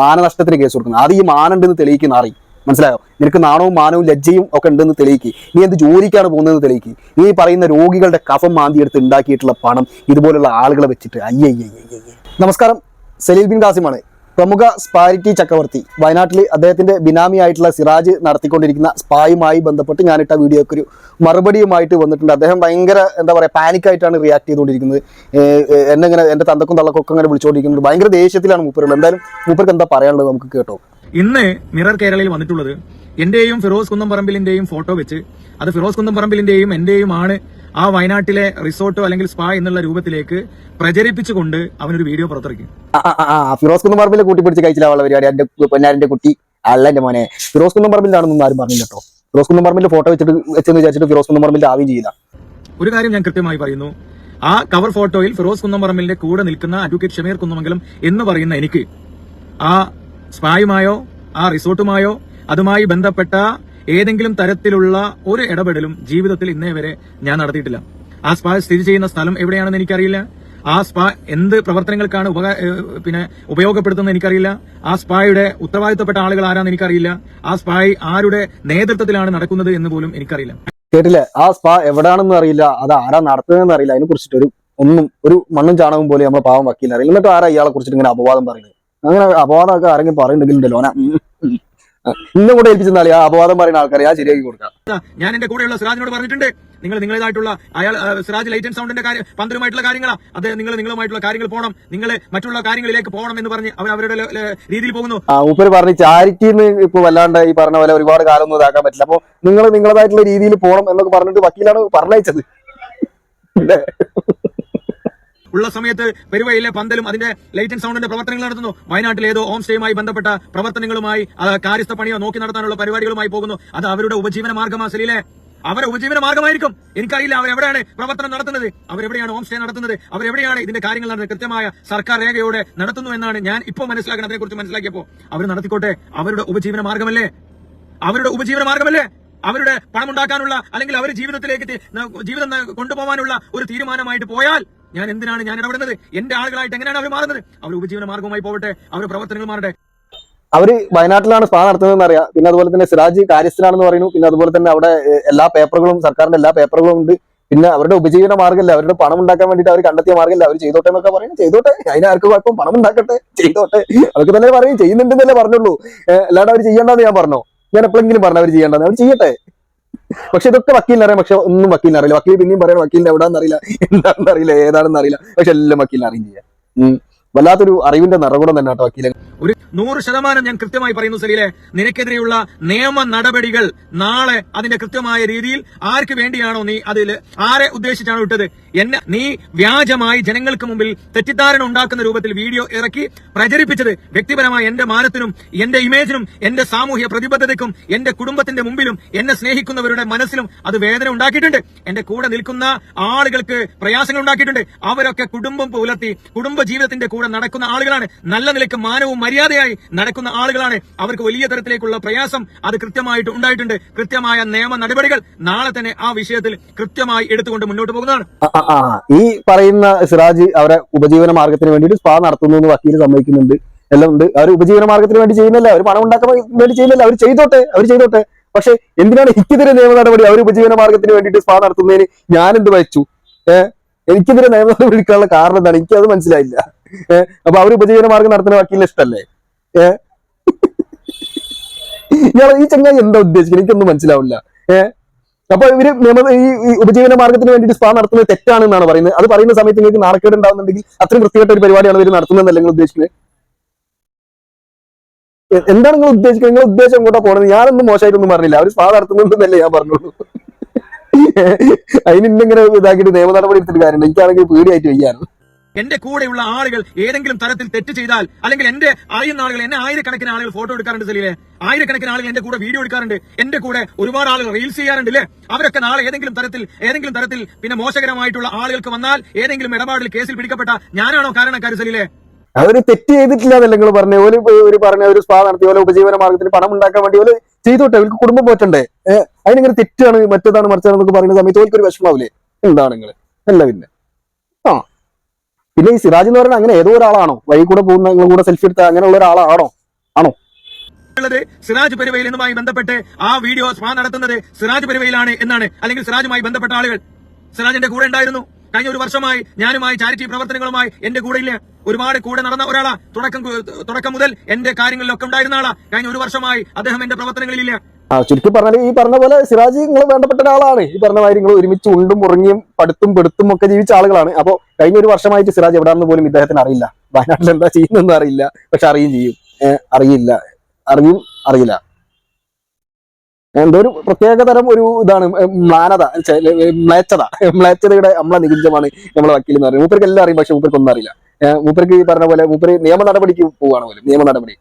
മാനനഷ്ടത്തിന് case കൊടുക്കുന്നത് അത് ഈ മാനുണ്ടെന്ന് തെളിയിക്കുന്ന അറി മനസ്സിലായോ? നിനക്ക് നാണവും മാനവും ലജ്ജയും ഒക്കെ ഉണ്ടെന്ന് തെളിയിക്ക്. നീ എന്ത് ജോലിക്കാണ് പോകുന്നതെന്ന് തെളിയിക്ക്. നീ പറയുന്ന രോഗികളുടെ കഫം മാന്തി എടുത്ത് ഉണ്ടാക്കിയിട്ടുള്ള പണം ഇതുപോലുള്ള ആളുകളെ വെച്ചിട്ട്. അയ്യ നമസ്കാരം. സലീൽ ബിൻ കാസിമാണ് പ്രമുഖ സ്പാരിറ്റി ചക്രവർത്തി. വയനാട്ടിൽ അദ്ദേഹത്തിന്റെ ബിനാമി ആയിട്ടുള്ള സിറാജ് നടത്തിക്കൊണ്ടിരിക്കുന്ന സ്പായുമായി ബന്ധപ്പെട്ട് ഞാനിട്ട വീഡിയോക്ക് ഒരു മറുപടിയുമായിട്ട് വന്നിട്ടുണ്ട്. അദ്ദേഹം ഭയങ്കര എന്താ പറയുക പാനിക്കായിട്ടാണ് റിയാക്ട് ചെയ്തുകൊണ്ടിരിക്കുന്നത്. എന്നെ ഇങ്ങനെ എന്റെ തന്തക്കും തള്ളക്കൊക്കെ അങ്ങനെ വിളിച്ചുകൊണ്ടിരിക്കുന്നത് ഭയങ്കര ദേഷ്യത്തിലാണ് മൂപ്പരുള്ളത് എന്തായാലും മൂപ്പർക്ക് എന്താ പറയാനുള്ളത് നമുക്ക് കേട്ടോ. ഇന്ന് മിറർ കേരളയിൽ വന്നിട്ടുള്ളത് എന്റെയും ഫിറോസ് കുന്നംപറമ്പിലിന്റെയും ഫോട്ടോ വെച്ച് അത് ഫിറോസ് കുന്നംപറമ്പിലിന്റെയും എന്റെയും ആണ് ആ വയനാട്ടിലെ റിസോർട്ടോ അല്ലെങ്കിൽ സ്പാ എന്നുള്ള രൂപത്തിലേക്ക് പ്രചരിപ്പിച്ചുകൊണ്ട് അവനൊരു വീഡിയോ പുറത്തിറക്കി. ഫിറോസ് കുന്നംപറമ്പിലെ കൂട്ടി പിടിച്ച് കഴിച്ചില്ല പരിപാടി. എന്റെ പൊന്നാരന്റെ കുട്ടി അല്ല എന്റെ മോനെ. ഫിറോസ് കുന്നംപറമ്പിലാണെന്നൊന്നും ആരും പറഞ്ഞില്ല കേട്ടോ. ഫിറോസ് കുന്നംപറമ്പിന്റെ ഫോട്ടോ വെച്ചിട്ട് വെച്ചെന്ന് വിചാരിച്ചിട്ട് ഫിറോസ് കുന്നംപറമ്പിൽ ആവുകയും ചെയ്യില്ല. ഒരു കാര്യം ഞാൻ കൃത്യമായി പറയുന്നു. ആ കവർ ഫോട്ടോയിൽ ഫിറോസ് കുന്നംപറമ്പിലിന്റെ കൂടെ നിൽക്കുന്ന അഡ്വക്കേറ്റ് ഷമീർ കുന്നമംഗലം എന്ന് പറയുന്ന എനിക്ക് ആ സ്പായുമായോ ആ റിസോർട്ടുമായോ അതുമായി ബന്ധപ്പെട്ട ഏതെങ്കിലും തരത്തിലുള്ള ഒരു ഇടപെടലും ജീവിതത്തിൽ ഇന്നേ വരെ ഞാൻ നടത്തിയിട്ടില്ല. ആ സ്പാ സ്ഥിതി ചെയ്യുന്ന സ്ഥലം എവിടെയാണെന്ന് എനിക്കറിയില്ല. ആ സ്പാ എന്ത് പ്രവർത്തനങ്ങൾക്കാണ് പിന്നെ ഉപയോഗപ്പെടുത്തുന്നത് എനിക്കറിയില്ല. ആ സ്പായുടെ ഉത്തരവാദിത്തപ്പെട്ട ആളുകൾ ആരാന്ന് എനിക്കറിയില്ല. ആ സ്പായ് ആരുടെ നേതൃത്വത്തിലാണ് നടക്കുന്നത് എന്ന് പോലും എനിക്കറിയില്ല. കേട്ടില്ലേ. ആ സ്പാ എവിടെയാണെന്ന് അറിയില്ല. അത് ആരാ നടത്തുന്നതെന്ന് അറിയില്ല. അതിനെ കുറിച്ചിട്ട് ഒരു ഒന്നും ഒരു മണ്ണും ചാണകവും പോലെ നമ്മളെ പാവം വക്കീലറിയില്ല എന്നിട്ട് ആരാ ഇയാളെ കുറിച്ചിട്ട് ഇങ്ങനെ അപവാദം പറയുന്നത്? അങ്ങനെ അപവാദമൊക്കെ ആരെങ്കിലും ഓന. ഇന്നും കൂടെ ഏൽപ്പിച്ചെന്നാലേ ആ അപവാദം പറയുന്ന ആൾക്കാരെ ആ ശരിയാക്കി കൊടുക്കാം. ഞാൻ എന്റെ കൂടെയുള്ള സിറാജിനോട് പറഞ്ഞിട്ടുണ്ട്. നിങ്ങൾ നിങ്ങളേതായിട്ടുള്ള അയാൾ സിറാജ് ലൈറ്റ് ആൻഡ് സൗണ്ടിന്റെ കാര്യം പന്തലുമായിട്ടുള്ള കാര്യങ്ങളാ. അത് നിങ്ങൾ നിങ്ങളുമായിട്ടുള്ള കാര്യങ്ങൾ പോകണം. നിങ്ങൾ മറ്റുള്ള കാര്യങ്ങളിലേക്ക് പോകണം എന്ന് പറഞ്ഞ് അവർ അവരുടെ രീതിയിൽ പോകുന്നു. ആ മൂപ്പര് പറഞ്ഞ് ചാരിറ്റിന്ന് ഇപ്പൊ വല്ലാണ്ട് ഈ പറഞ്ഞ പോലെ ഒരുപാട് കാലം ഒന്നും ഇതാക്കാൻ പറ്റില്ല. അപ്പൊ നിങ്ങൾ നിങ്ങളതായിട്ടുള്ള രീതിയിൽ പോകണം എന്നൊക്കെ പറഞ്ഞിട്ട് വക്കീലാണ് പറഞ്ഞയച്ചത്? ഉള്ള സമയത്ത് പെരുവയിലെ പന്തലും അതിന്റെ ലൈറ്റ് ആൻഡ് സൗണ്ടിന്റെ പ്രവർത്തനങ്ങൾ നടത്തുന്നു. വയനാട്ടിൽ ഏതോ ഹോം സ്റ്റേയുമായി ബന്ധപ്പെട്ട പ്രവർത്തനങ്ങളുമായി കാര്യസ്ഥ പണിയോ നോക്കി നടത്താനുള്ള പരിപാടികളുമായി പോകുന്നു. അത് അവരുടെ ഉപജീവന മാർഗമാ അവരെ ഉപജീവന മാർഗമായിരിക്കും. എനിക്കറിയില്ല അവരെവിടെയാണ് പ്രവർത്തനം നടത്തുന്നത്. അവരെവിടെയാണ് ഹോം സ്റ്റേ നടത്തുന്നത്? അവരെവിടെയാണ് ഇതിന്റെ കാര്യങ്ങൾ നടത്തുന്നത് കൃത്യമായ സർക്കാർ രേഖയോടെ നടത്തുന്നു എന്നാണ് ഞാൻ ഇപ്പോൾ മനസ്സിലാക്കുന്നത്. അതിനെക്കുറിച്ച് മനസ്സിലാക്കിയപ്പോൾ അവർ നടത്തിക്കോട്ടെ. അവരുടെ ഉപജീവന മാർഗമല്ലേ? അവരുടെ ഉപജീവന മാർഗമല്ലേ? അവരുടെ പണമുണ്ടാക്കാനുള്ള അല്ലെങ്കിൽ അവരുടെ ജീവിതത്തിലേക്ക് ജീവിതം കൊണ്ടുപോകാനുള്ള ഒരു തീരുമാനമായിട്ട് പോയാൽ ഞാൻ എന്തിനാണ് ഞാൻ ഇടപെടുന്നത്? എന്റെ ആളുകളായിട്ട് എങ്ങനെയാണ് അവർ മാറുന്നത്? അവർ ഉപജീവന മാർഗവുമായി പോകട്ടെ അവർ പ്രവർത്തനങ്ങൾ മാറട്ടെ. അവർ വയനാട്ടിലാണ് സ്പാ നടത്തുന്നതെന്ന് അറിയാം പിന്നെ അതുപോലെ തന്നെ സിറാജ് കാര്യസ്ഥനാണെന്ന് പറയുന്നു. പിന്നെ അതുപോലെ തന്നെ അവിടെ എല്ലാ പേപ്പറുകളും സർക്കാരിന്റെ എല്ലാ പേപ്പറുകളും ഉണ്ട്. പിന്നെ അവരുടെ ഉപജീവന മാർഗമല്ല അവരുടെ പണം ഉണ്ടാക്കാൻ വേണ്ടിയിട്ട് അവർ കണ്ടെത്തിയ മാർഗമല്ല അവർ ചെയ്തോട്ടെ എന്നൊക്കെ പറയും ചെയ്തോട്ടെ. അതിന് ആർക്ക് കുഴപ്പം? പണം ഉണ്ടാക്കട്ടെ. ചെയ്തോട്ടെ. അതൊക്കെ തന്നെ പറയും ചെയ്യുന്നുണ്ടെന്നല്ലേ പറഞ്ഞുള്ളൂ. അല്ലാണ്ട് അവർ ചെയ്യേണ്ടെന്ന് ഞാൻ പറഞ്ഞോ? ഞാൻ എപ്പോഴെങ്കിലും പറഞ്ഞു അവർ ചെയ്യേണ്ടത് അവർ ചെയ്യട്ടെ. പക്ഷെ ഇതൊക്കെ വക്കീലിന് അറിയാം. പക്ഷെ ഒന്നും വക്കീലിന് അറിയില്ല. വക്കീൽ പിന്നെയും പറയണം വക്കീലിന് എവിടാന്ന് അറിയില്ല എന്താണെന്ന് അറിയില്ല ഏതാണെന്ന് അറിയില്ല. പക്ഷെ എല്ലാം വക്കീലിന് അറിയും ചെയ്യാം. വല്ലാത്തൊരു അറിവിന്റെ നിറകുടം തന്നെ കേട്ടോ വക്കീലെ. ഒരു നൂറ് ശതമാനം ഞാൻ കൃത്യമായി പറയുന്നു സലീലെ. നിനക്കെതിരെയുള്ള നിയമ നടപടികൾ നാളെ അതിന്റെ കൃത്യമായ രീതിയിൽ ആർക്ക് വേണ്ടിയാണോ നീ അതിൽ ആരെ ഉദ്ദേശിച്ചാണോ വിട്ടത് എന്നെ നീ വ്യാജമായി ജനങ്ങൾക്ക് മുമ്പിൽ തെറ്റിദ്ധാരണ ഉണ്ടാക്കുന്ന രൂപത്തിൽ വീഡിയോ ഇറക്കി പ്രചരിപ്പിച്ചത് വ്യക്തിപരമായി എന്റെ മാനത്തിനും എന്റെ ഇമേജിനും എന്റെ സാമൂഹ്യ പ്രതിബദ്ധതയ്ക്കും എന്റെ കുടുംബത്തിന്റെ മുമ്പിലും എന്നെ സ്നേഹിക്കുന്നവരുടെ മനസ്സിലും അത് വേദന ഉണ്ടാക്കിയിട്ടുണ്ട്. എന്റെ കൂടെ നിൽക്കുന്ന ആളുകൾക്ക് പ്രയാസങ്ങൾ ഉണ്ടാക്കിയിട്ടുണ്ട്. അവരൊക്കെ കുടുംബം പുലർത്തി കുടുംബ ജീവിതത്തിന്റെ കൂടെ നടക്കുന്ന ആളുകളാണ്. നല്ല നിലയ്ക്ക് മാനവും മര്യാദയായി നടക്കുന്ന ആളുകളാണ്. അവർക്ക് വലിയ തരത്തിലേക്കുള്ള പ്രയാസം അത് കൃത്യമായിട്ട് ഉണ്ടായിട്ടുണ്ട്. കൃത്യമായ നിയമ നടപടികൾ നാളെ തന്നെ ആ വിഷയത്തിൽ കൃത്യമായി എടുത്തുകൊണ്ട് മുന്നോട്ട് പോകുന്നതാണ്. ഈ പറയുന്ന സിറാജ് അവരെ ഉപജീവന മാർഗത്തിന് വേണ്ടിയിട്ട് സ്പാ നടത്തുന്നു എന്ന് വക്കീൽ സമ്മതിക്കുന്നുണ്ട്. എല്ലാം ഉണ്ട്. അവർ ഉപജീവന മാർഗത്തിന് വേണ്ടി ചെയ്യുന്നില്ല. അവർ പണം ഉണ്ടാക്കാൻ വേണ്ടി ചെയ്യുന്നില്ല. അവർ ചെയ്തോട്ടെ. അവർ ചെയ്തോട്ടെ. പക്ഷെ എന്തിനാണ് എനിക്കെതിരെ നിയമ നടപടി അവർ ഉപജീവന മാർഗത്തിന് വേണ്ടിയിട്ട് സ്പാ നടത്തുന്നതിന് ഞാൻ എന്ത് വെച്ചു ഏഹ് എനിക്കെതിരെ നിയമ നടപടി എടുക്കാനുള്ള കാരണം എന്താണ്? എനിക്കത് മനസ്സിലായില്ല. ഏഹ് അപ്പൊ അവർ ഉപജീവന മാർഗം നടത്തുന്ന വക്കീലിന് ഇഷ്ടല്ലേ? ഏഹ് ഈ ചങ്ങായി എന്താ ഉദ്ദേശിക്കുന്നത്? എനിക്കൊന്നും മനസ്സിലാവില്ല. ഏഹ് അപ്പൊ ഇവർ ഈ ഉപജീവന മാർഗത്തിന് വേണ്ടിട്ട് സ്പാ നടത്തുന്നത് തെറ്റാണെന്നാണ് പറയുന്നത്. അത് പറയുന്ന സമയത്ത് നിങ്ങൾക്ക് നാണക്കേട് ഉണ്ടാവുന്നുണ്ടെങ്കിൽ അത്രയും വൃത്തികെട്ട ഒരു പരിപാടിയാണ് ഇവർ നടത്തുന്നതല്ല നിങ്ങൾ ഉദ്ദേശിക്കുന്നത്? എന്താണ് നിങ്ങൾ ഉദ്ദേശിക്കുന്നത്? നിങ്ങൾ ഉദ്ദേശം എങ്ങോട്ടാ പോണത്? ഞാനൊന്നും മോശമായിട്ടൊന്നും പറഞ്ഞില്ല. അവർ സ്പാ നടത്തുന്നുണ്ടെന്നല്ലേ ഞാൻ പറഞ്ഞുള്ളൂ. അതിന് ഇന്നിങ്ങനെ ഇതാക്കിയിട്ട് നിയമ നടപടി എടുത്തിട്ട് കാര്യമില്ല. എനിക്കാണെങ്കിൽ പേടിയായിട്ട് വയ്യാണ് എന്റെ കൂടെയുള്ള ആളുകൾ ഏതെങ്കിലും തരത്തിൽ തെറ്റ് ചെയ്താൽ അല്ലെങ്കിൽ എന്റെ അറിയുന്ന ആളുകൾ എന്നെ ആയിരക്കണക്കിന് ആളുകൾ ഫോട്ടോ എടുക്കാറുണ്ട് സലീലെ. ആയിരക്കണക്കിന് ആളുകൾ എന്റെ കൂടെ വീഡിയോ എടുക്കാറുണ്ട്. എന്റെ കൂടെ ഒരുപാട് ആളുകൾ റീൽസ് ചെയ്യാറുണ്ട് അല്ലേ അവരൊക്കെ നാളെ ഏതെങ്കിലും തരത്തിൽ ഏതെങ്കിലും തരത്തിൽ പിന്നെ മോശകരമായിട്ടുള്ള ആളുകൾക്ക് വന്നാൽ ഏതെങ്കിലും ഇടപാടിൽ കേസിൽ പിടിക്കപ്പെട്ട ഞാനാണോ കാരണക്കാർ സലീലെ? അവർ തെറ്റ് ചെയ്തിട്ടില്ല എന്നല്ല നിങ്ങൾ പറഞ്ഞു. ഓൽ ഒരു പറഞ്ഞ ഒരു സ്പാ നടത്തി ഓല ഉപജീവന മാർഗത്തിന് പണം ഉണ്ടാക്കാൻ വേണ്ടി ഓൽ ചെയ്തോട്ടെ. അവർക്ക് കുടുംബം പോറ്റണ്ടേ? അതിനിങ്ങനെ തെറ്റാണ് മറ്റേതാണ് മറിച്ചാണെന്നൊക്കെ പറയുന്ന സമയത്ത് ഓൽക്കൊരു വിഷമാവില്ലേ എന്താണ് നിങ്ങൾ അല്ല പിന്നെ. പിന്നെ ഈ സിറാജ് എന്ന് പറയുന്നത് അങ്ങനെ ഏതോ ഒരാളാണോ? വഴി കൂടെ പോകുന്ന നിങ്ങൾ കൂടെ സെൽഫി എടുത്ത അങ്ങനെയുള്ള ഒരാളാണോ? ആണോ? സിറാജ് പെരുവയിൽ എന്നുമായി ബന്ധപ്പെട്ട് ആ വീഡിയോ സ്പാ നടത്തുന്നത് സിറാജ് പെരുവയിലാണ് എന്നാണ്. അല്ലെങ്കിൽ സിറാജുമായി ബന്ധപ്പെട്ട ആളുകൾ. സിറാജിന്റെ കൂടെ ഉണ്ടായിരുന്നു. കഴിഞ്ഞ ഒരു വർഷമായി ഞാനുമായി ചാരിറ്റി പ്രവർത്തനങ്ങളുമായി എന്റെ കൂടെ ഇല്ല. ഒരുപാട് കൂടെ നടന്ന ഒരാളാ. തുടക്കം തുടക്കം മുതൽ എന്റെ കാര്യങ്ങളിലൊക്കെ ഉണ്ടായിരുന്ന ആളാ. കഴിഞ്ഞ ഒരു വർഷമായി അദ്ദേഹം എന്റെ പ്രവർത്തനങ്ങളിലില്ല ആ ചുരുക്കി പറഞ്ഞാൽ ഈ പറഞ്ഞ പോലെ സിറാജി നിങ്ങൾ വേണ്ടപ്പെട്ട ഒരാളാണ്. ഈ പറഞ്ഞ മാതിരി നിങ്ങൾ ഒരുമിച്ച് ഉണ്ടും ഉറങ്ങിയും പടുത്തും പെടുത്തും ഒക്കെ ജീവിച്ച ആളുകളാണ്. അപ്പോൾ കഴിഞ്ഞ ഒരു വർഷമായിട്ട് സിറാജ് എവിടെയാണെന്ന് പോലും ഇദ്ദേഹത്തിന് അറിയില്ല. വയനാട്ടിൽ എന്താ ചെയ്യുന്നതെന്ന് അറിയില്ല. പക്ഷെ അറിയും ചെയ്യും. അറിയില്ല. അറിയും അറിയില്ല. എന്തോ ഒരു പ്രത്യേക തരം ഒരു ഇതാണ്. മ്ലാനത. മ്ലേച്ഛത. മ്ലേച്ഛതയുടെ നമ്മളെ നികുഞ്ചമാണ് നമ്മളെ വക്കീൽ എന്ന് പറയുന്നത്. മൂപ്പർക്ക് എല്ലാം അറിയും പക്ഷെ മൂപ്പർക്ക് ഒന്നും അറിയില്ല. മൂപ്പർക്ക് ഈ പറഞ്ഞ പോലെ മൂപ്പര് നിയമ നടപടിക്ക് പോവാണ് പോലും. നിയമ നടപടി.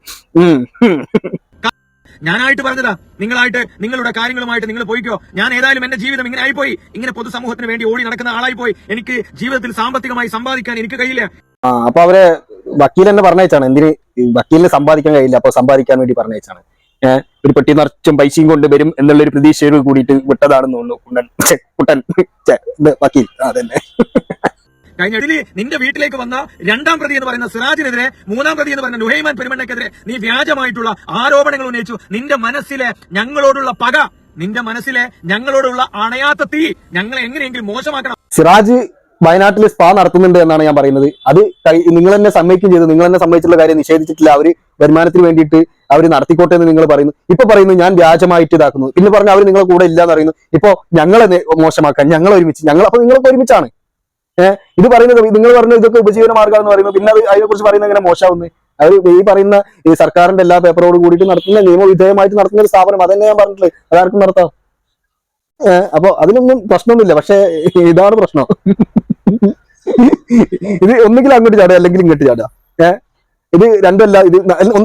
ഞാനായിട്ട് പറഞ്ഞതാ. നിങ്ങളായിട്ട് നിങ്ങളുടെ കാര്യങ്ങളുമായിട്ട് നിങ്ങൾ പോയിക്കോ. ഞാൻ ഏതായാലും എന്റെ ജീവിതം ഇങ്ങനെ ആയിപ്പോയി. ഇങ്ങനെ പൊതുസമൂഹത്തിന് വേണ്ടി ഓടി നടക്കുന്ന ആളായി പോയി എനിക്ക് ജീവിതത്തിൽ സാമ്പത്തികമായി സമ്പാദിക്കാൻ എനിക്ക് കഴിയില്ല. ആ അപ്പൊ അവരെ വക്കീൽ തന്നെ പറഞ്ഞയച്ചാണ്. എന്തിന്? വക്കീലിന് സമ്പാദിക്കാൻ കഴിയില്ല. അപ്പൊ സമ്പാദിക്കാൻ വേണ്ടി പറഞ്ഞയച്ചാണ്. ഒരു പെട്ടി നിറച്ചും പൈസയും കൊണ്ട് വരും എന്നുള്ള ഒരു പ്രതീക്ഷയോട് കൂടിയിട്ട് വിട്ടതാണെന്ന് തോന്നുന്നു കുണ്ടൻ. ഛെ, കുട്ടൻ. വക്കീൽ. അതന്നെ. കഴിഞ്ഞ ഇതിൽ നിന്റെ വീട്ടിലേക്ക് വന്ന രണ്ടാം പ്രതി എന്ന് പറയുന്ന സിറാജിനെതിരെ മൂന്നാം പ്രതി എന്ന് പറയുന്ന നുഹൈമാൻ പെരുമണ്ണക്കെതിരെ നീ വ്യാജമായിട്ടുള്ള ആരോപണങ്ങൾ ഉന്നയിച്ചു. നിന്റെ മനസ്സിലെ ഞങ്ങളോടുള്ള പക നിന്റെ മനസ്സിലെ ഞങ്ങളോടുള്ള അണയാത്ത തീ ഞങ്ങൾ എങ്ങനെയെങ്കിലും മോശമാക്കണം. സിറാജ് വയനാട്ടിൽ സ്പാ നടത്തുന്നുണ്ട് എന്നാണ് ഞാൻ പറയുന്നത്. അത് നിങ്ങൾ തന്നെ സമ്മതിക്കുകയും ചെയ്തു. നിങ്ങൾ തന്നെ സമ്മതിച്ചുള്ള കാര്യം നിഷേധിച്ചിട്ടില്ല. അവർ വരുമാനത്തിന് വേണ്ടിയിട്ട് അവർ നടത്തിക്കോട്ടെ എന്ന് നിങ്ങൾ പറയുന്നു. ഇപ്പൊ പറയുന്നു ഞാൻ വ്യാജമായിട്ട് ഇതാക്കുന്നു. പിന്നെ പറഞ്ഞു അവർ നിങ്ങളെ കൂടെ ഇല്ല എന്ന് പറയുന്നു. ഇപ്പൊ ഞങ്ങളെ മോശമാക്കാൻ ഞങ്ങൾ ഒരുമിച്ച് ഞങ്ങൾ അപ്പൊ നിങ്ങളൊക്കെ ഒരുമിച്ചാണ്. ഇത് പറയുന്നത് നിങ്ങൾ പറഞ്ഞ ഇതൊക്കെ ഉപജീവന മാർഗം എന്ന് പറയുമ്പോൾ പിന്നെ അത് അതിനെ കുറിച്ച് പറയുന്നത് എങ്ങനെ മോശമാവുന്നത് അവർ ഈ പറയുന്ന ഈ സർക്കാരിന്റെ എല്ലാ പേപ്പറോട് കൂടിയിട്ട് നടത്തുന്ന നിയമവിധേയമായിട്ട് നടത്തുന്ന ഒരു സ്ഥാപനം അതന്നെ ഞാൻ പറഞ്ഞിട്ടുള്ളത്. അതാർക്കും നടത്താം. അപ്പൊ അതിനൊന്നും പ്രശ്നമൊന്നുമില്ല. പക്ഷെ ഇതാണ് പ്രശ്നം. ഇത് ഒന്നുകിൽ അങ്ങോട്ട് ചാടുക അല്ലെങ്കിൽ ഇങ്ങോട്ട് ചാടുക. ഏഹ് ഇത് രണ്ടല്ല ഇത്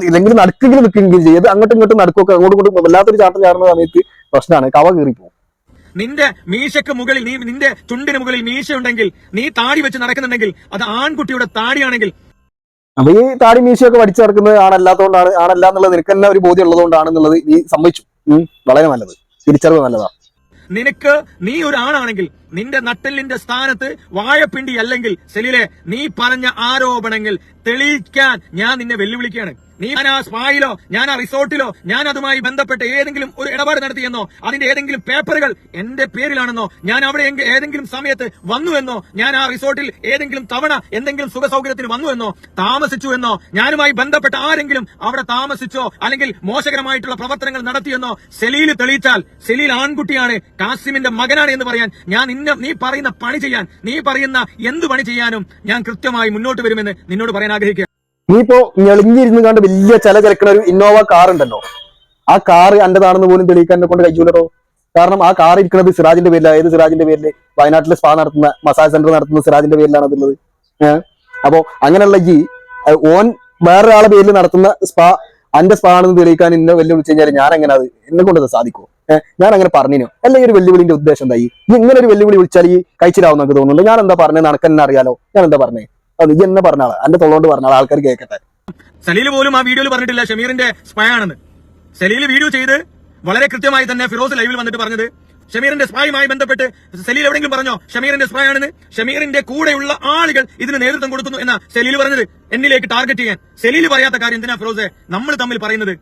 ഇല്ലെങ്കിൽ നടക്കെങ്കിലും നിൽക്കുകയും ചെയ്യും. ഇത് അങ്ങോട്ടും ഇങ്ങോട്ടും നടക്കുമൊക്കെ അങ്ങോട്ടും ഇങ്ങോട്ടും വല്ലാത്തൊരു ചാട്ടം ചാടുന്ന സമയത്ത് പ്രശ്നമാണ്. കവ കീറിപ്പോവും. നിന്റെ മീശയ്ക്ക് മുകളിൽ നീ നിന്റെ ചുണ്ടിന് മുകളിൽ മീശ ഉണ്ടെങ്കിൽ നീ താടി വെച്ച് നടക്കുന്നുണ്ടെങ്കിൽ അത് ആൺകുട്ടിയുടെ താടിയാണെങ്കിൽ. അപ്പൊ ഈ താടി മീശയൊക്കെ വടിച്ചു നടക്കുന്നത് ആണല്ലാത്തതുകൊണ്ടാണ് ആണല്ല എന്നുള്ളത് നിനക്ക് തന്നെ ഒരു ബോധ്യം ഉള്ളതുകൊണ്ടാണെന്നുള്ളത് നീ സമ്മതിച്ചു. വളരെ നല്ലത്. തിരിച്ചറിവ് നല്ലതാണ് നിനക്ക് നീ ഒരു ആണാണെങ്കിൽ നിന്റെ നട്ടെല്ലിന്റെ സ്ഥാനത്ത് വാഴപ്പിണ്ടി അല്ലെങ്കിൽ സെലിലെ നീ പറഞ്ഞ ആരോപണങ്ങൾ തെളിയിക്കാൻ ഞാൻ നിന്നെ വെല്ലുവിളിക്കുകയാണ്. നീ ഞാൻ ആ സ്പായിലോ ഞാൻ ആ റിസോർട്ടിലോ ഞാൻ അതുമായി ബന്ധപ്പെട്ട് ഏതെങ്കിലും ഒരു ഇടപാട് നടത്തിയെന്നോ അതിന്റെ ഏതെങ്കിലും പേപ്പറുകൾ എന്റെ പേരിലാണെന്നോ ഞാൻ അവിടെ ഏതെങ്കിലും സമയത്ത് വന്നുവെന്നോ ഞാൻ ആ റിസോർട്ടിൽ ഏതെങ്കിലും തവണ എന്തെങ്കിലും സുഖ സൗകര്യത്തിന് വന്നുവെന്നോ താമസിച്ചു എന്നോ ഞാനുമായി ബന്ധപ്പെട്ട ആരെങ്കിലും അവിടെ താമസിച്ചോ അല്ലെങ്കിൽ മോശകരമായിട്ടുള്ള പ്രവർത്തനങ്ങൾ നടത്തിയെന്നോ സെലീൽ തെളിയിച്ചാൽ സെലീൽ ആൺകുട്ടിയാണ് കാസിമിന്റെ മകനാണ് എന്ന് പറയാൻ ഞാൻ നീ പറയുന്ന പണി ചെയ്യാൻ നീ പറയുന്ന എന്ത് പണി ചെയ്യാനും ഞാൻ കൃത്യമായി മുന്നോട്ട് വരുമെന്ന് നിന്നോട് പറയാൻ ആഗ്രഹിക്കുക നീ ഇപ്പോ ഞെളിഞ്ഞിരുന്ന് കണ്ട് വലിയ ചില ചിലക്കണ ഒരു ഇന്നോവ കാർ ഉണ്ടല്ലോ. ആ കാർ എന്റേതാണെന്ന് പോലും തെളിയിക്കാൻ കൊണ്ട് കഴിയൂലോ കാരണം ആ കാർ ഇരിക്കുന്നത് സിറാജിന്റെ പേരിലാണ്. ഏത് സിറാജിന്റെ പേരിൽ? വയനാട്ടിലെ സ്പാ നടത്തുന്ന മസാജ് സെന്റർ നടത്തുന്ന സിറാജിന്റെ പേരിലാണ് അതുള്ളത് ഏഹ് അപ്പോ അങ്ങനെയുള്ള ഈ ഓൻ വേറൊരാളെ പേരിൽ നടത്തുന്ന സ്പാ അന്റെ സ്പാ ആണെന്ന് തെളിയിക്കാൻ ഇന്ന വെല്ലുവിളിച്ചു കഴിഞ്ഞാൽ ഞാൻ എങ്ങനെ അത് എന്നെ കൊണ്ടത് സാധിക്കുമോ ഞാൻ അങ്ങനെ പറഞ്ഞിനോ. അല്ലെങ്കിൽ ഒരു വെല്ലുവിളിന്റെ ഉദ്ദേശം എന്തായി? ഇങ്ങനെ ഒരു വെല്ലുവിളി വിളിച്ചാൽ ഈ കഴിച്ചിലാവും തോന്നുന്നുണ്ട്. ഞാൻ എന്താ പറഞ്ഞത് നടക്ക് എന്നെ അറിയാലോ. ഞാൻ എന്താ പറഞ്ഞേ? അത് ഈ എന്നെ പറഞ്ഞാളെ എന്റെ തൊള്ളോണ്ട് പറഞ്ഞാൽ ആൾക്കാർ കേൾക്കട്ടെ സലീൽ പോലും ആ വീഡിയോയിൽ പറഞ്ഞിട്ടില്ല. ഷമീറിന്റെ സ്പൈ ആണെന്ന്. സലീൽ വീഡിയോ ചെയ്ത് വളരെ കൃത്യമായി തന്നെ ഫിറോസ് ലൈവിൽ വന്നിട്ട് പറഞ്ഞത്. ഷമീറിന്റെ സ്പായുമായി ബന്ധപ്പെട്ട് സലീൽ എവിടെയെങ്കിലും പറഞ്ഞോ? ഷമീറിന്റെ സ്പായ് ആണെന്ന്. ഷമീറിന്റെ കൂടെയുള്ള ആളുകൾ ഇതിന് നേതൃത്വം കൊടുക്കുന്നു എന്ന സലീൽ പറഞ്ഞത്. എന്നിലേക്ക് ടാർഗറ്റ് ചെയ്യാൻ. സലീൽ പറയാത്ത കാര്യം എന്തിനാ ഫിറോസ്? നമ്മൾ തമ്മിൽ പറയുന്നത്.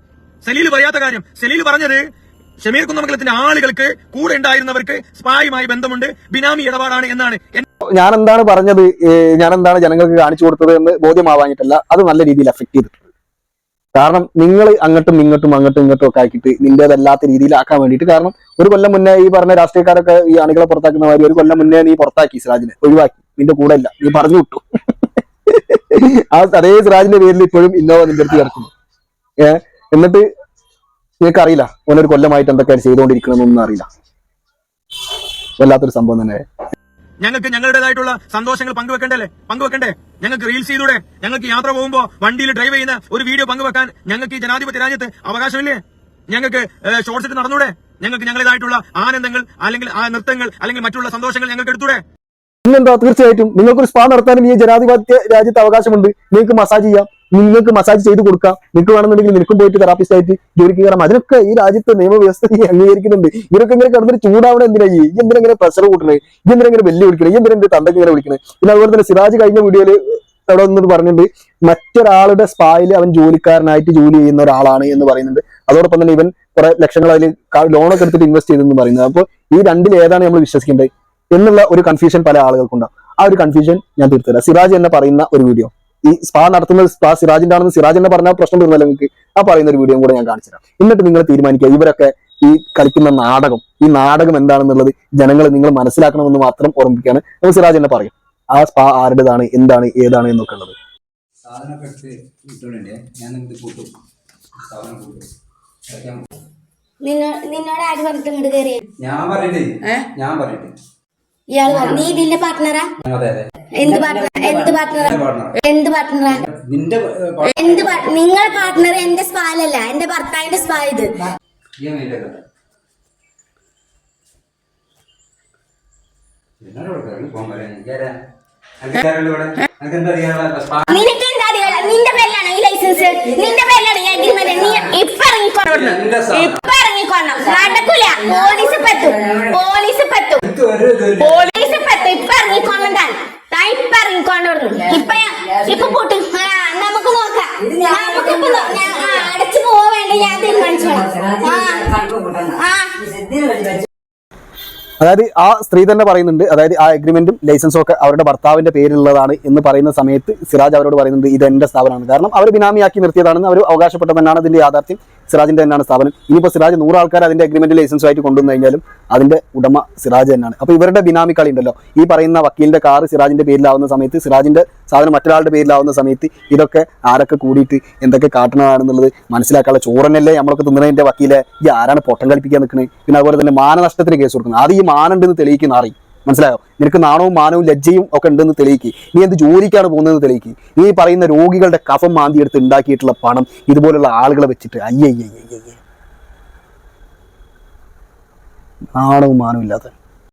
സലീൽ പറയാത്ത കാര്യം. സലീൽ പറഞ്ഞത് ഷമീർ കുന്നമംഗലത്തിന്റെ ആളുകൾക്ക് കൂടെ ഉണ്ടായിരുന്നവർക്ക് സ്പായുമായി ബന്ധമുണ്ട്. ബിനാമി ഇടപാടാണ് എന്നാണ് ഞാൻ എന്താണ് പറഞ്ഞത്? ഞാൻ എന്താണ് ജനങ്ങൾക്ക് കാണിച്ചു കൊടുത്തത് എന്ന് ബോധ്യമാവാഞ്ഞിട്ടല്ല. അത് നല്ല രീതിയിൽ എഫക്ട് ചെയ്തിട്ടുണ്ട്. കാരണം നിങ്ങൾ അങ്ങോട്ടും ഇങ്ങോട്ടും അങ്ങോട്ടും ഇങ്ങോട്ടും ഒക്കെ ആക്കിയിട്ട് നിന്റേതല്ലാത്ത രീതിയിലാക്കാൻ വേണ്ടിയിട്ട് കാരണം ഒരു കൊല്ലം മുന്നേ ഈ പറഞ്ഞ രാഷ്ട്രീയക്കാരൊക്കെ ഈ അണികളെ പുറത്താക്കുന്ന മാതിരി ഒരു കൊല്ലം മുന്നേ നീ പുറത്താക്കി സിറാജിനെ. ഒഴിവാക്കി. നിന്റെ കൂടെ ഇല്ല നീ പറഞ്ഞു വിട്ടു. ആ അതേ സിറാജിന്റെ പേരിൽ ഇപ്പോഴും ഇന്നോവ നിന്റെ അടുത്ത് കിടക്കുന്നു. ഏഹ് എന്നിട്ട് നിനക്കറിയില്ല? ഓനൊരു കൊല്ലമായിട്ട് എന്തൊക്കെയാണ് ചെയ്തുകൊണ്ടിരിക്കണമെന്നൊന്നും അറിയില്ല. വല്ലാത്തൊരു സംഭവം തന്നെ. ഞങ്ങൾക്ക് ഞങ്ങളുടേതായിട്ടുള്ള സന്തോഷങ്ങൾ പങ്കുവെക്കണ്ടല്ലേ? പങ്കുവെക്കണ്ടേ? ഞങ്ങൾക്ക് റീൽസിലൂടെ ചെയ്തൂടെ ഞങ്ങൾക്ക് യാത്ര പോകുമ്പോൾ വണ്ടിയിൽ ഡ്രൈവ് ചെയ്യുന്ന ഒരു വീഡിയോ പങ്കുവെക്കാൻ ഞങ്ങൾക്ക് ഈ ജനാധിപത്യ രാജ്യത്ത് അവകാശമില്ലേ? ഞങ്ങൾക്ക് ഷോർട്സ് ഇട്ട് നടന്നൂടെ? ഞങ്ങൾക്ക് ഞങ്ങളുടേതായിട്ടുള്ള ആനന്ദങ്ങൾ അല്ലെങ്കിൽ ആ നൃത്തങ്ങൾ അല്ലെങ്കിൽ മറ്റുള്ള സന്തോഷങ്ങൾ ഞങ്ങൾക്ക് എടുത്തൂടെ? പിന്നെന്താ? തീർച്ചയായിട്ടും നിങ്ങൾക്കൊരു സ്പാ നടത്താനും ഈ ജനാധിപത്യ രാജ്യത്ത് അവകാശമുണ്ട്. നിങ്ങൾക്ക് മസാജ് ചെയ്യാം. നിങ്ങൾക്ക് മസാജ് ചെയ്ത് കൊടുക്കാം. നിങ്ങൾക്ക് വേണമെന്നുണ്ടെങ്കിൽ നിനക്കും പോയിട്ട് തെറാപ്പിസ്റ്റ് ആയിട്ട് ജോലിക്ക് കയറാം അതിനൊക്കെ ഈ രാജ്യത്തെ നിയമവ്യവസ്ഥ അംഗീകരിക്കുന്നുണ്ട്. ഇവരൊക്കെ ഇങ്ങനെ കിടന്നിട്ട് ചൂടാവണം എന്തിനാ ഈ എന്തിനാ ഇങ്ങനെ പ്രഷർ കൂട്ടണേ? എന്തിനാ ഇങ്ങനെ വെല്ലു വിളിക്കണേ? എന്തിനാ എന്റെ തന്തക്ക് ഇങ്ങനെ വിളിക്കണേ? പിന്നെ അതുപോലെ തന്നെ സിറാജ് കഴിഞ്ഞ വീഡിയോയിൽ അവിടെ വന്നിട്ട് പറഞ്ഞിട്ടുണ്ട് മറ്റൊരാളുടെ സ്പായിൽ അവൻ ജോലിക്കാരനായിട്ട് ജോലി ചെയ്യുന്ന ഒരാളാണ് എന്ന് പറയുന്നുണ്ട്. അതോടൊപ്പം തന്നെ ഇവൻ കുറെ ലക്ഷങ്ങൾ അതിൽ ലോണൊക്കെ എടുത്തിട്ട് ഇൻവെസ്റ്റ് ചെയ്തെന്ന് പറയുന്നത്. അപ്പോൾ ഈ രണ്ടിൽ ഏതാണ് നമ്മൾ വിശ്വസിക്കേണ്ടത്? എന്നുള്ള ഒരു കൺഫ്യൂഷൻ പല ആളുകൾക്കുണ്ടാവും. ആ ഒരു കൺഫ്യൂഷൻ ഞാൻ തീർത്തുതരാം. സിറാജ് എന്നെ പറയുന്ന ഒരു വീഡിയോ ഈ സ്പാ നടത്തുന്ന സ്പാ സിറാജിന്റെ ആണെന്ന് സിറാജ് എന്നെ പറഞ്ഞാൽ പ്രശ്നം വരുന്നല്ലോ നിങ്ങൾക്ക്. ആ പറയുന്ന ഒരു വീഡിയോ കൂടെ ഞാൻ കാണിച്ചുതരാം എന്നിട്ട് നിങ്ങൾ തീരുമാനിക്കുക ഇവരൊക്കെ ഈ കളിക്കുന്ന നാടകം ഈ നാടകം എന്താണെന്നുള്ളത് ജനങ്ങളെ നിങ്ങൾ മനസ്സിലാക്കണമെന്ന് മാത്രം ഓർമ്മിക്കുകയാണ് നമ്മൾ സിറാജ് എന്നെ പറയും ആ സ്പാ ആരുടേതാണ് എന്താണ് ഏതാണ് എന്നൊക്കെ ഉള്ളത്. ഞാൻ കയറിയ ഞാൻ പറയട്ടെ പറഞ്ഞു നീ ഇതിന്റെ പാർട്ട്ണറാ അതെ അതെ എന്ത് പാർട്ട്ണർ എന്ത് പാർട്ട്ണറാ. എന്ത് പാർട്ട്ണറാ നിന്റെ ഏ. എന്ത് നിങ്ങളെ പാർട്ട്ണർ എന്റെ സ്പാലല്ല എന്റെ ഭർത്താവിന്റെ സ്പാ ഇത് ഈ അങ്ങനെയല്ലേ കഥ. എന്നോട് കൊടുക്കാം, പോകാൻ പറയാം. എനിക്കാരാ? എനിക്കാരുണ്ട് ഇവിടെ? എനിക്കെന്താ അറിയാനുള്ള സ്പാ- നിനക്ക് എന്താ നിന്റെ പേരിലാണോ ഈ ലൈസൻസ് നിന്റെ പേരിലാണ് ഈ അഗ്രിമെന്റ് നീ ഇപ്പൊ സാ- ഇപ്പൊ ഇറങ്ങിക്കോണം നടക്കൂല പോലീസ് പറ്റും പോലീസ് പറ്റും എനിക്ക് ഒരു ഇതുമില്ല. പോലീസ് പറ്റും ഇപ്പൊ ഇറങ്ങിക്കോണം താൻ താൻ ഇപ്പൊ ഇറങ്ങിക്കൊണ്ട് പറഞ്ഞു ഇപ്പൊ ഞാൻ- ഇപ്പൊ കൂട്ടി ആ നമുക്ക് നോക്കാം നമുക്കിപ്പോ നോ- ഞാൻ ആ, അടച്ചു പോവാ വേണ്ട ഞാൻ തീരുമാനിച്ചോളാം ആ ആ അതായത് ആ സ്ത്രീ തന്നെ പറയുന്നുണ്ട് അതായത് ആ അഗ്രിമെന്റും ലൈസൻസും ഒക്കെ അവരുടെ ഭർത്താവിന്റെ പേരിലുള്ളതാണ് എന്ന് പറയുന്ന സമയത്ത് സിറാജ് അവരോട് പറയുന്നുണ്ട് ഇത് എന്റെ സ്ഥാപനമാണ്. കാരണം അവർ ബിനാമിയാക്കി നിർത്തിയതാണെന്ന് അവർ അവകാശപ്പെട്ടതെന്നാണ് അതിന്റെ യാഥാർത്ഥ്യം. സിറാജിന്റെ തന്നെയാണ് സ്ഥാപനം. ഇനിയിപ്പോൾ സിറാജ് നൂറ് ആൾക്കാർ അതിന്റെ അഗ്രിമെന്റ് ലൈസൻസ് ആയിട്ട് കൊണ്ടുവന്നു കഴിഞ്ഞാലും അതിന്റെ ഉടമ സിറാജ് തന്നെയാണ്. അപ്പോൾ ഇവരുടെ ബിനാമി കളി ഉണ്ടല്ലോ. ഈ പറയുന്ന വക്കീലിന്റെ കാർ സിറാജിന്റെ പേരിലാവുന്ന സമയത്ത് സിറാജിന്റെ സാധനം മറ്റൊരാളുടെ പേരിലാവുന്ന സമയത്ത് ഇതൊക്കെ ആരൊക്കെ കൂടിയിട്ട് എന്തൊക്കെ കാട്ടണതാണെന്നുള്ളത് മനസ്സിലാക്കാനുള്ള ചോറനല്ലേ നമ്മളൊക്കെ തിന്നതിന്റെ വക്കീലെ? ഈ ആരാണ് പൊട്ടം കളിപ്പിക്കാൻ നിൽക്കുന്നത് പിന്നെ അതുപോലെ തന്നെ മാനനഷ്ടത്തിന് കേസ് കൊടുക്കുന്നത്. അത് ഈ മാനുണ്ടെന്ന് തെളിയിക്കുന്ന അറിയും മനസ്സിലായോ? നിനക്ക് നാണവും മാനവും ലജ്ജയും ഒക്കെ ഉണ്ടെന്ന് തെളിയിക്ക്. നീ എന്ത് ജോലിക്കാണ് പോകുന്നതെന്ന് തെളിയിക്ക്. നീ പറയുന്ന രോഗികളുടെ കഫം മാന്തിയെടുത്ത് ഉണ്ടാക്കിയിട്ടുള്ള പണം ഇതുപോലുള്ള ആളുകളെ വെച്ചിട്ട് അയ്യയ്യയ്യയ്യേ നാണവും മാനവും ഇല്ലാത്ത